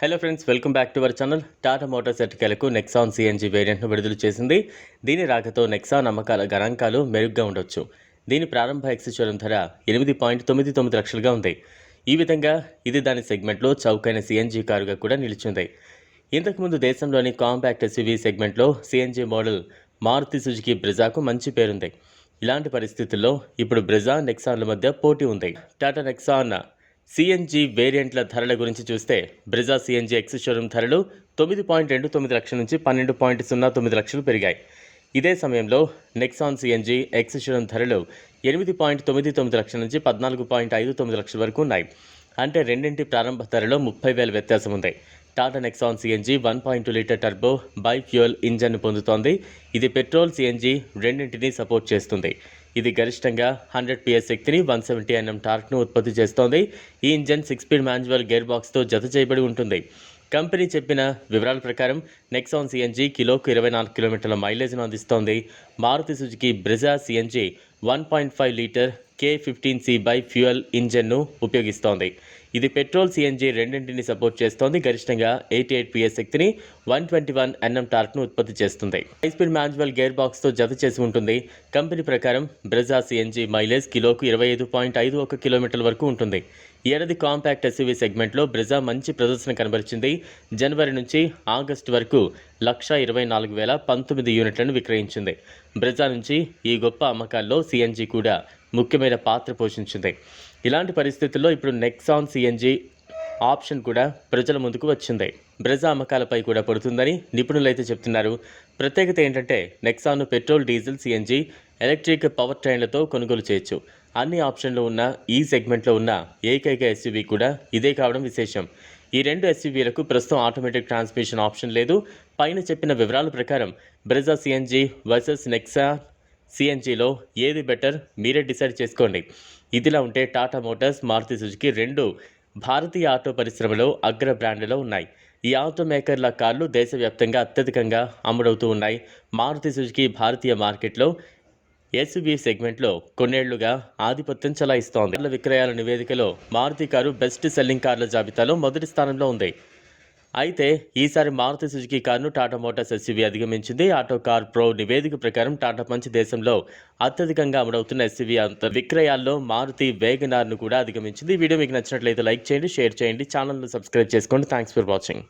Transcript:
Hello friends welcome back to our channel Tata Motors ఎట్టికలకు Nexon CNG వేరియంట్ను విడుదల చేసింది. దీని రాకతో నెక్సాన్ అమ్మకాల గణాంకాలు మెరుగ్గా ఉండొచ్చు. దీని ప్రారంభ ఎక్సిచూరం ధర ఎనిమిది పాయింట్ తొమ్మిది తొమ్మిది లక్షలుగా ఉంది. ఈ విధంగా ఇది దాని సెగ్మెంట్లో చౌకైన సిఎన్జీ కారుగా కూడా నిలిచింది. ఇంతకుముందు దేశంలోని కాంపాక్ట్ ఎస్యూవీ సెగ్మెంట్లో సిఎన్జీ మోడల్ మారుతి సుజుకి బ్రిజాకు మంచి పేరుంది. ఇలాంటి పరిస్థితుల్లో ఇప్పుడు బ్రిజా నెక్సాన్ల మధ్య పోటీ ఉంది. టాటా నెక్సాన్ సిఎన్జి వేరియంట్ల ధరల గురించి చూస్తే బ్రిజా సిఎన్జి ఎక్స్ షోరూమ్ ధరలు తొమ్మిది పాయింట్ రెండు తొమ్మిది లక్షల నుంచి పన్నెండు పాయింట్ సున్నా తొమ్మిది లక్షలు పెరిగాయి. ఇదే సమయంలో నెక్సాన్ సిఎన్జి ఎక్స్ షోరూమ్ ధరలు ఎనిమిది పాయింట్ తొమ్మిది తొమ్మిది లక్షల నుంచి పద్నాలుగు పాయింట్ ఐదు తొమ్మిది లక్షల వరకు ఉన్నాయి. అంటే రెండింటి ప్రారంభ ధరలో ముప్పై వేల వ్యత్యాసం ఉంది. Tata Nexon CNG one point two litre turbo bi fuel ఇంజన్ను పొందుతోంది. ఇది పెట్రోల్ సిఎన్జి రెండింటినీ సపోర్ట్ చేస్తుంది. ఇది గరిష్టంగా హండ్రెడ్ పిఎస్ శక్తిని వన్ సెవెంటీ ఎన్ఎం టార్క్ను ఉత్పత్తి చేస్తోంది. ఈ engine six speed manual gear బాక్స్తో జత చేయబడి ఉంటుంది. కంపెనీ చెప్పిన వివరాల ప్రకారం నెక్సాన్ సిఎన్జి కిలోకు ఇరవై నాలుగు కిలోమీటర్ల మైలేజ్ను అందిస్తోంది. Maruti Suzuki Brezza CNG one point five litre K fifteen C bi fuel ఇంజన్ను ఉపయోగిస్తోంది. ఇది పెట్రోల్ సిఎన్జి రెండింటిని సపోర్ట్ చేస్తోంది. గరిష్టంగా ఎయిటీ ఎయిట్ పిఎస్ శక్తిని వన్ ట్వంటీ వన్ ఎన్ఎం టార్క్ను ఉత్పత్తి చేస్తుంది. హై స్పీడ్ మాన్యువల్ గేర్ బాక్స్తో జత చేసి ఉంటుంది. కంపెనీ ప్రకారం బ్రెజా సిఎన్జి మైలేజ్ కిలోకు ఇరవై ఐదు పాయింట్ ఐదు ఒక కిలోమీటర్ల వరకు ఉంటుంది. ఏడది ఏడాది కాంపాక్ట్ ఎస్యూవీ సెగ్మెంట్లో బ్రెజా మంచి ప్రదర్శన కనబరిచింది. జనవరి నుంచి ఆగస్టు వరకు లక్ష ఇరవై నాలుగు వేల పంతొమ్మిది యూనిట్లను విక్రయించింది. బ్రెజా నుంచి ఈ గొప్ప అమ్మకాల్లో సిఎన్జి కూడా ముఖ్యమైన పాత్ర పోషించింది. ఇలాంటి పరిస్థితుల్లో ఇప్పుడు నెక్సాన్ సిఎన్జి ఆప్షన్ కూడా ప్రజల ముందుకు వచ్చింది. బ్రెజా అమ్మకాలపై కూడా పడుతుందని నిపుణులు అయితే చెప్తున్నారు. ప్రత్యేకత ఏంటంటే నెక్సాన్ను petrol diesel CNG electric power ట్రైన్లతో కొనుగోలు చేయొచ్చు. అన్ని ఆప్షన్లు ఉన్న ఈ సెగ్మెంట్లో ఉన్న ఏకైక ఎస్యూవీ కూడా ఇదే కావడం విశేషం. ఈ రెండు ఎస్యూవీలకు ప్రస్తుతం ఆటోమేటిక్ ట్రాన్స్మిషన్ ఆప్షన్ లేదు. పైన చెప్పిన వివరాల ప్రకారం బ్రెజా సిఎన్జి వర్సెస్ నెక్సా సిఎన్జిలో ఏది బెటర్ మీరే డిసైడ్ చేసుకోండి. ఇదిలా ఉంటే టాటా మోటార్స్ మారుతి సుజుకి రెండు భారతీయ ఆటో పరిశ్రమలో అగ్ర బ్రాండ్లో ఉన్నాయి. ఈ ఆటో మేకర్ల కార్లు దేశవ్యాప్తంగా అత్యధికంగా అమ్ముడవుతూ ఉన్నాయి. మారుతి సుజుకి భారతీయ మార్కెట్లో ఎస్యూవీ సెగ్మెంట్లో కొన్నేళ్ళుగా ఆధిపత్యం చలాయిస్తోంది. కార్ల విక్రయాల నివేదికలో మారుతి కారు బెస్ట్ సెల్లింగ్ కార్ల జాబితాలో మొదటి స్థానంలో ఉంది. అయితే ఈసారి మారుతి సుజుకి కారును టాటా మోటార్స్ ఎస్యూవీ అధిగమించింది. ఆటో కార్ ప్రో నివేదిక ప్రకారం టాటా పంచ్ దేశంలో అత్యధికంగా అమలవుతున్న ఎస్యూవీ అంత విక్రయాల్లో మారుతి వేగనార్ను కూడా అధిగమించింది. వీడియో మీకు నచ్చినట్లయితే లైక్ చేయండి షేర్ చేయండి ఛానల్ను సబ్స్క్రైబ్ చేసుకోండి. Thanks for watching